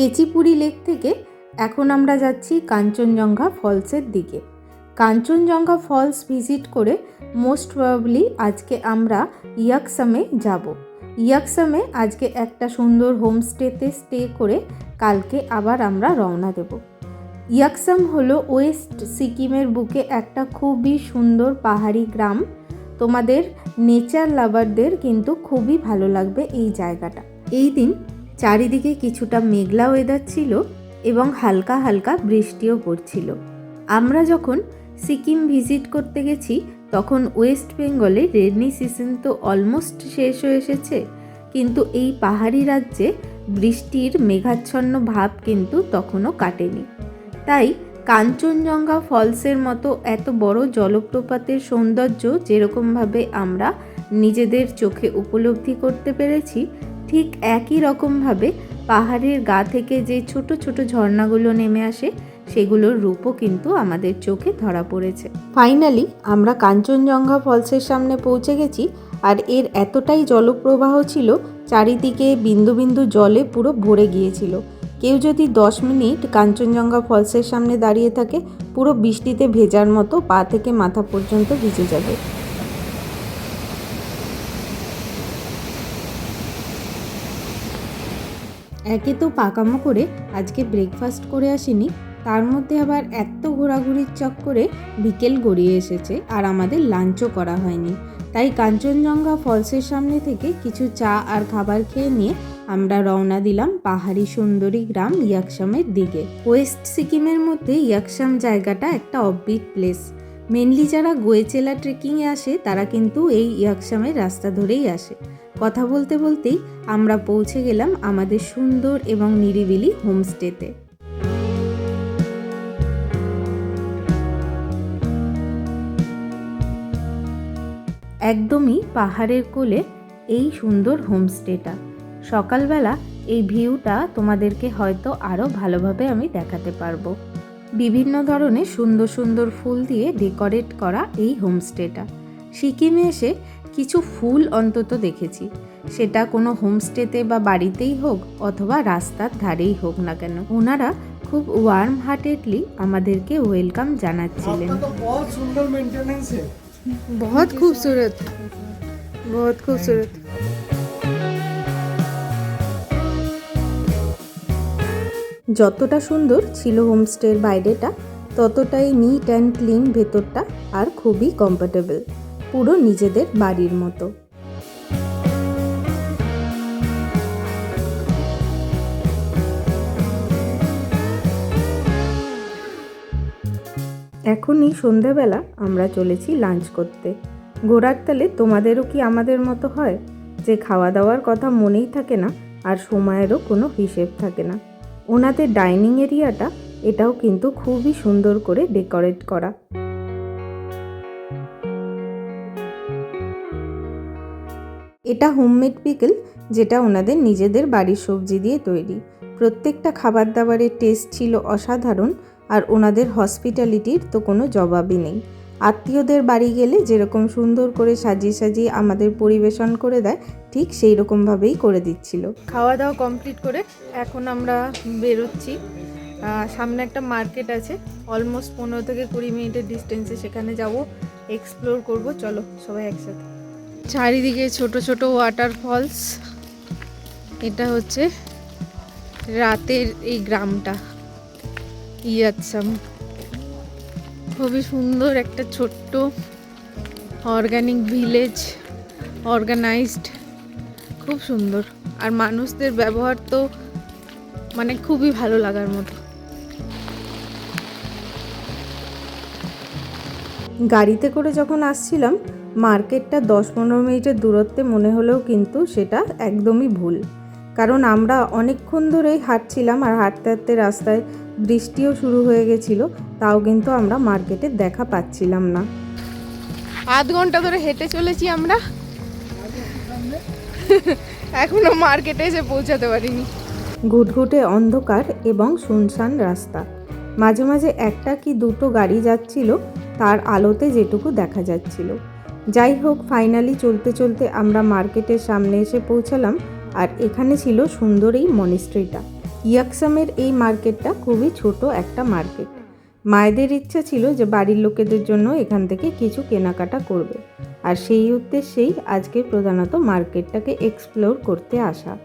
কেচিপুরি lake থেকে এখন আমরা যাচ্ছি কাঞ্চনজঙ্ঘা ফলসের দিকে। কাঞ্চনজঙ্ঘা ফলস ভিজিট করে মোস্ট প্রবাবলি আজকে আমরা ইয়াকসামে যাব। ইয়াকসামে আজকে একটা সুন্দর হোমস্টেতে স্টে করে কালকে আবার আমরা রওনা দেব। ইয়াকসাম হলো ওয়েস্ট সিকিমের বুকে একটা খুবই সুন্দর পাহাড়ি গ্রাম। তোমাদের নেচার লাভারদের কিন্তু খুবই ভালো লাগবে এই জায়গাটা। এই দিন চারিদিকে কিছুটা মেঘলা ওয়েদার ছিল এবং হালকা হালকা বৃষ্টিও পড়ছিল। আমরা যখন সিকিম ভিজিট করতে গেছি, তখন ওয়েস্ট বেঙ্গলে রেডনি সিজন তো অলমোস্ট শেষ হয়ে এসেছে, কিন্তু এই পাহাড়ি রাজ্যে বৃষ্টির মেঘাচ্ছন্ন ভাব কিন্তু তখনও কাটেনি। তাই কাঞ্চনজঙ্ঘা ফলসের মতো এত বড় জলপ্রপাতের সৌন্দর্য যেরকমভাবে আমরা নিজেদের চোখে উপলব্ধি করতে পেরেছি ঠিক একই রকমভাবে পাহাড়ের গা থেকে যে ছোট ছোট ঝর্ণাগুলো নেমে আসে, সেগুলোর রূপও কিন্তু আমাদের চোখে ধরা পড়েছে। ফাইনালি আমরা কাঞ্চনজঙ্ঘা ফলসের সামনে পৌঁছে গেছি আর এর এতটাই জলপ্রবাহ ছিল, চারিদিকে বিন্দু বিন্দু জলে পুরো ভরে গিয়েছিল। কেউ যদি দশ মিনিট কাঞ্চনজঙ্ঘা ফলসের সামনে দাঁড়িয়ে থাকে, পুরো বৃষ্টিতে ভেজার মতো পা থেকে মাথা পর্যন্ত ভিজে যাবে। একে তো পাকামো করে আজকে ব্রেকফাস্ট করে আসিনি, তার মধ্যে আবার এত ঘোরাঘুরির চক্করে বিকেল গড়িয়ে এসেছে আর আমাদের লাঞ্চও করা হয়নি। তাই কাঞ্চনজঙ্ঘা ফলসের সামনে থেকে কিছু চা আর খাবার খেয়ে নিয়ে আমরা রওনা দিলাম পাহাড়ি সুন্দরী গ্রাম ইয়াকসামের দিকে। ওয়েস্ট সিকিমের মধ্যে ইয়াকসাম জায়গাটা একটা অফবিট প্লেস। মেনলি যারা গোয়েচেলা ট্রেকিংয়ে আসে, তারা কিন্তু এই ইয়াকসামের রাস্তা ধরেই আসে। কথা বলতে বলতেই আমরা পৌঁছে গেলাম আমাদের সুন্দর এবং নিরিবিলি হোমস্টেতে। একদমই পাহাড়ের কোলে এই সুন্দর হোমস্টেটা। সকালবেলা এই ভিউটা তোমাদেরকে হয়তো আরও ভালোভাবে আমি দেখাতে পারব। বিভিন্ন ধরনের সুন্দর সুন্দর ফুল দিয়ে ডেকোরেট করা এই হোমস্টেটা। সিকিমে এসে কিছু ফুল অন্তত দেখেছি সেটা কোনো হোমস্টেতে বা বাড়িতেই হোক অথবা রাস্তার ধারেই হোক না কেন ওনারা খুব ওয়ার্ম হার্টেডলি আমাদেরকে ওয়েলকাম জানাচ্ছিলেন आपका तो बहुत सुंदर मेंटेनेंस है बहुत खूबसूरत बहुत खूबसूरत যতটা সুন্দর ছিল হোমস্টের বাইরেটা ততটাই নিট অ্যান্ড ক্লিন ভেতরটা আর খুবই কমফোর্টেবল পুরো নিজেদের বাড়ির মতো। এখনই সন্ধেবেলা আমরা চলেছি লাঞ্চ করতে। ঘোরার তালে তোমাদেরও কি আমাদের মতো হয়? যে খাওয়া দাওয়ার কথা মনেই থাকে না, আর সময়েরও কোনো হিসেব থাকে না। ওনাদের ডাইনিং এরিয়াটা, এটাও কিন্তু খুবই সুন্দর করে ডেকোরেট করা। এটা হোমমেড পিকল যেটা ওনাদের নিজেদের বাড়ির সবজি দিয়ে তৈরি। প্রত্যেকটা খাবার দাবারের টেস্ট ছিল অসাধারণ আর ওনাদের হসপিটালিটির তো কোনো জবাবই নেই। আত্মীয়দের বাড়ি গেলে যেরকম সুন্দর করে সাজিয়ে সাজিয়ে আমাদের পরিবেশন করে দেয়, ঠিক সেই রকমভাবেই করে দিচ্ছিল। খাওয়া দাওয়া কমপ্লিট করে এখন আমরা বেরোচ্ছি। সামনে একটা মার্কেট আছে অলমোস্ট পনেরো থেকে কুড়ি মিনিটের ডিস্টেন্সে সেখানে যাব এক্সপ্লোর করব। চলো সবাই একসাথে। চারিদিকে ছোট ছোট ওয়াটারফলস এটা হচ্ছে রাতের এই গ্রামটা। ইয়াতসাম খুবই সুন্দর একটা ছোট্ট অর্গানিক ভিলেজ অর্গানাইজড খুব সুন্দর। আর মানুষদের ব্যবহার তো মানে খুবই ভালো লাগার মতো। গাড়িতে করে যখন আসছিলাম মার্কেটটা দশ পনেরো মিনিটের দূরত্বে মনে হলেও কিন্তু সেটা একদমই ভুল। কারণ আমরা অনেকক্ষণ ধরেই হাঁটছিলাম আর হাঁটতে হাঁটতে রাস্তায় বৃষ্টিও শুরু হয়ে গেছিল তাও কিন্তু আমরা মার্কেটে দেখা পাচ্ছিলাম না। আধ ঘণ্টা ধরে হেঁটে চলেছি আমরা। এখনও মার্কেটে এসে পৌঁছাতে পারিনি। ঘুটঘুটে অন্ধকার এবং শুনশান রাস্তা। মাঝে মাঝে একটা কি দুটো গাড়ি যাচ্ছিল তার আলোতে যেটুকু দেখা যাচ্ছিল। যাই হোক ফাইনালি চলতে চলতে আমরা মার্কেটের সামনে এসে পৌঁছালাম আর এখানে ছিল সুন্দর এই মনিস্ট্রিটা ইয়াকসামের এই মার্কেটটা খুবই ছোট একটা মার্কেট। মায়েদের ইচ্ছা ছিল যে বাড়ির লোকেদের জন্য এখান থেকে কিছু কেনাকাটা করবে। আর সেই উদ্দেশ্যেই আজকে প্রধানত মার্কেটটাকে এক্সপ্লোর করতে আসা।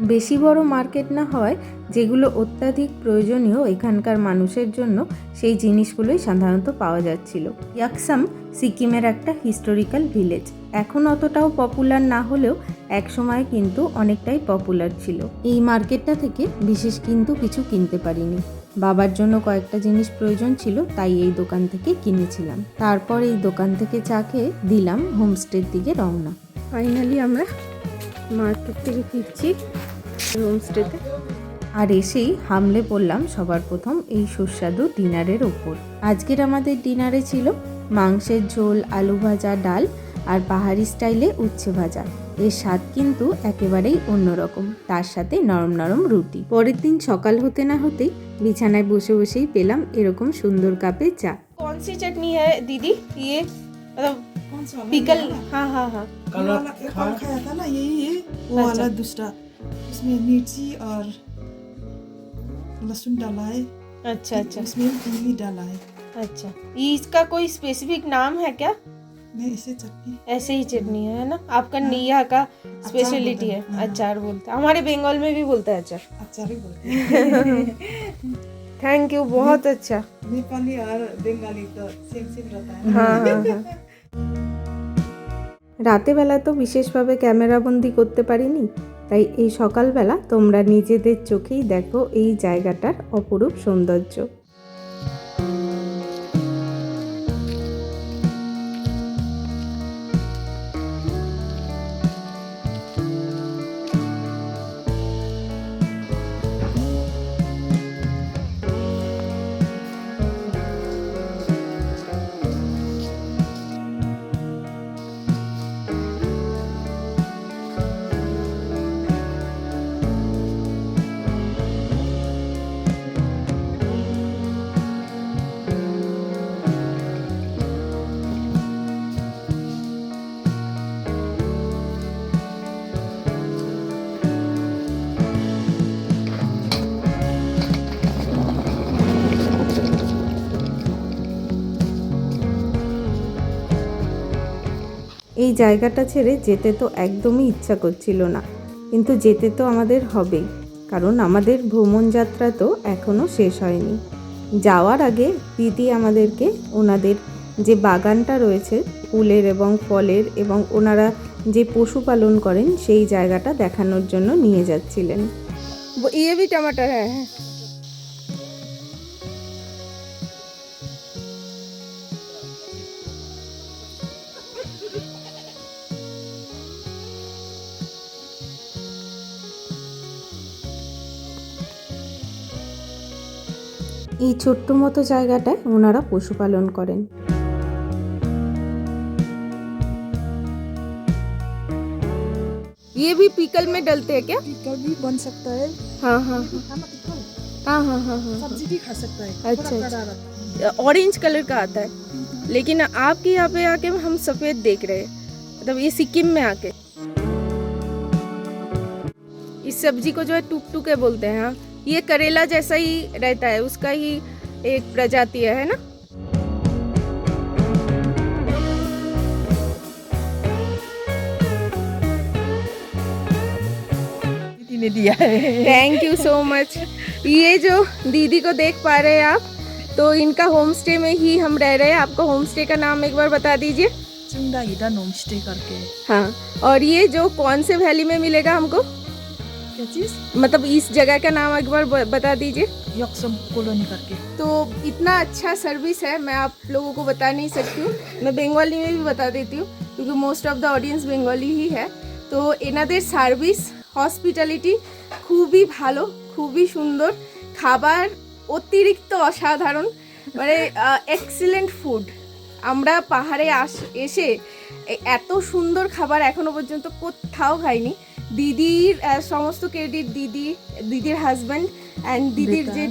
বেশি বড় মার্কেট না হয়, যেগুলো অত্যাধিক প্রয়োজনীয় এখানকার মানুষের জন্য, সেই জিনিসগুলোই সাধারণত পাওয়া যাচ্ছিল। ইয়াকসাম সিকিমের একটা হিস্টোরিক্যাল ভিলেজ এখন অতটাও পপুলার না হলেও, একসময় কিন্তু অনেকটাই পপুলার ছিল। এই মার্কেটটা থেকে বিশেষ কিন্তু কিছু কিনতে পারিনি। বাবার জন্য কয়েকটা জিনিস প্রয়োজন ছিল, তাই এই দোকান থেকে কিনেছিলাম। তারপর এই দোকান থেকে চা খেয়ে দিলাম হোমস্টের দিকে রওনা। ফাইনালি আমরা মার্কেট থেকে ফিরছি। হোমস্টেতে আর এসেই হামলে পড়লাম সবার প্রথম এই সুস্বাদু ডিনারের ওপর আজকের আমাদের ডিনারে ছিল মাংসের ঝোল আলু ভাজা ডাল আর পাহাড়ি স্টাইলে উচ্ছে ভাজা এর স্বাদ কিন্তু একেবারেই অন্যরকম তার সাথে নরম নরম রুটি পরের দিন সকাল হতে না হতেই বিছানায় বসে বসেই পেলাম এরকম সুন্দর কাপে চা कौन सी चटनी है दीदी ये मतलब कौन सा वाला? पिकल ये वाला? हाँ हाँ हाँ ये कलर वाला एक खा और खाया था ना यही है वो अच्छा। वाला दूसरा उसमें मिर्ची और लहसुन डाला है अच्छा अच्छा उसमें इमली डाला है अच्छा ये इसका कोई स्पेसिफिक नाम है क्या नहीं इसे चटनी ऐसे ही चटनी है ना आपका यहाँ का स्पेशलिटी है बोलते हैं, हाँ। अचार बोलते हैं हमारे बंगाल में भी बोलते हैं अचार अचार ही बोलते हैं थैंक यू बहुत अच्छा नेपाली और बंगाली तो सेम सेम रहता है हाँ हाँ हाँ রাতেবেলা তো বিশেষভাবে ক্যামেরাবন্দি করতে পারিনি তাই এই সকালবেলা তোমরা নিজেদের চোখেই দেখো এই জায়গাটার অপরূপ সৌন্দর্য। এই জায়গাটা ছেড়ে যেতে তো একদমই ইচ্ছা করছিল না। কিন্তু যেতে তো আমাদের হবেই, কারণ আমাদের ভ্রমণ যাত্রা তো এখনও শেষ হয়নি। যাওয়ার আগে দিদি আমাদেরকে ওনাদের যে বাগানটা রয়েছে, ফুলের এবং ফলের এবং ওনারা যে পশুপালন করেন, সেই জায়গাটা দেখানোর জন্য নিয়ে যাচ্ছিলেন। ইয়ে বি, টমাটার হ্যাঁ হ্যাঁ। এই ছোট্ট মতো জায়গাটায় ওনারা পশুপালন করেন ये भी पीकल में डलते हैं क्या पिकल भी बन सकता है हाँ हाँ खाना पिकल हाँ हाँ हाँ हाँ सब्जी भी खा सकता है अच्छा, थोड़ा अच्छा। कड़ा रहता है ऑरेंज कलर का आता है लेकिन आपके यहाँ पे आके हम सफेद देख रहे हैं मतलब ये सिक्किम में आके इस सब्जी को जो है टुक टुके बोलते हैं हाँ ये करेला जैसा ही रहता है उसका ही एक प्रजाति है है ना? ने दिया है। थैंक यू सो मच ये जो दीदी को देख पा रहे हैं आप तो इनका होम स्टे में ही हम रह रहे हैं। आपका होम स्टे का नाम एक बार बता दीजिए। हिडन होम स्टे करके। हाँ और ये जो कौन से वैली में मिलेगा हमको? क्या चीज मतलब इस जगह का नाम एक बार ब- बता दीजिए यक्षम कॉलोनी करके तो इतना अच्छा सर्विस है मैं आप लोगों को बता नहीं सकती हूँ मैं बंगाली में भी बता देती हूँ क्योंकि most of the audience Bengali ही है তো এনাদের সার্ভিস হসপিটালিটি খুবই ভালো খুবই সুন্দর খাবার অতিরিক্ত অসাধারণ মানে এক্সিলেন্ট ফুড আমরা পাহাড়ে আস এসে এ- এত সুন্দর খাবার এখনো পর্যন্ত কোথাও খাইনি দিদির আহ, সমস্ত ক্রেডিট দিদি দিদির হাজবেন্ড एंड दीदी जी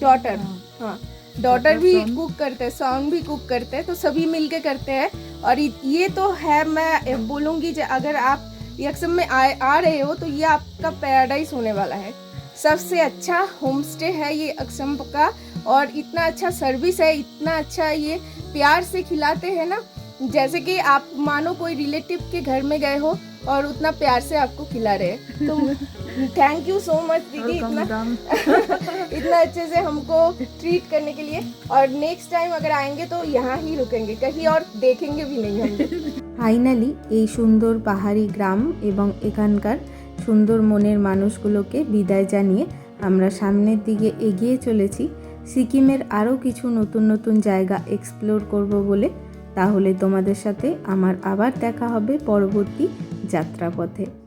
डॉटर हाँ डॉटर भी कुक करते हैं सॉन्ग भी कुक करते हैं तो सभी मिलके करते हैं और इ- ये तो है मैं बोलूँगी जो अगर आप यक्षम में आए आ रहे हो तो ये आपका पैराडाइज होने वाला है सबसे अच्छा होम स्टे है ये अक्षम का और इतना अच्छा सर्विस है इतना अच्छा ये प्यार से खिलाते हैं ना जैसे कि आप मानो कोई रिलेटिव के घर में गए हो और उतना प्यार से आपको खिला रहे हैं तो थैंक यू सो मच दीदी इतना इतना अच्छे से हमको ट्रीट करने के लिए और नेक्स्ट टाइम अगर आएंगे तो यहाँ ही रुकेंगे कहीं और देखेंगे भी नहीं हम ফাইনালি এই সুন্দর পাহাড়ি গ্রাম এবং এখানকার সুন্দর মনের মানুষগুলোকে বিদায় জানিয়ে আমরা সামনের দিকে এগিয়ে চলেছি সিকিমের আরও কিছু নতুন নতুন জায়গা এক্সপ্লোর করব বলে তাহলে তোমাদের সাথে আমার আবার দেখা হবে পরবর্তী যাত্রাপথে।